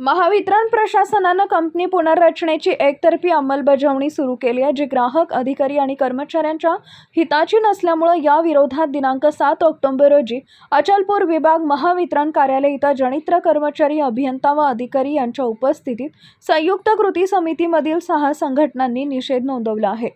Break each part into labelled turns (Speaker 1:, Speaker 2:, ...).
Speaker 1: महावितरण प्रशासनानं कंपनी पुनर्रचनेची एकतर्फी अंमलबजावणी सुरू केली आहे जी ग्राहक अधिकारी आणि कर्मचाऱ्यांच्या हिताची नसल्यामुळे या विरोधात दिनांक सात ऑक्टोबर रोजी अचलपूर विभाग महावितरण कार्यालय इथं जनित्र कर्मचारी अभियंता व अधिकारी यांच्या उपस्थितीत संयुक्त कृती समितीमधील सहा संघटनांनी निषेध नोंदवला आहे.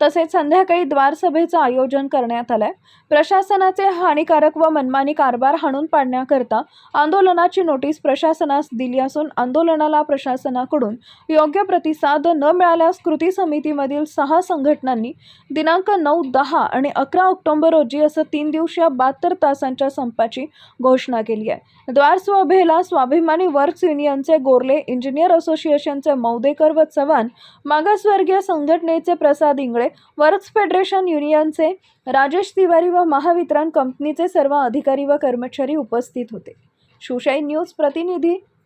Speaker 1: तसेच संध्याकाळी द्वारसभेचं आयोजन करण्यात आलंय. प्रशासनाचे हानिकारक व मनमानी कारभार हाणून पाडण्याकरता आंदोलनाची नोटीस प्रशासनास दिली असून आंदोलनाला प्रशासनाकडून योग्य प्रतिसाद न मिळाल्यास कृती समितीमधील सहा संघटनांनी दिनांक नऊ दहा आणि अकरा ऑक्टोबर रोजी असं तीन दिवसीय बहात्तर तासांच्या संपाची घोषणा केली आहे. द्वार स्वभेला स्वाभिमानी वर्क्स युनियनचे गोरले इंजिनियर असोसिएशनचे मौदेकर व चव्हाण मागासवर्गीय संघटनेचे प्रसाद इंगळे वर्क्स फेडरेशन युनियनचे राजेश तिवारी व महावितरण कंपनीचे सर्व अधिकारी व कर्मचारी उपस्थित होते. शिवशाही न्यूज प्रतिनिधी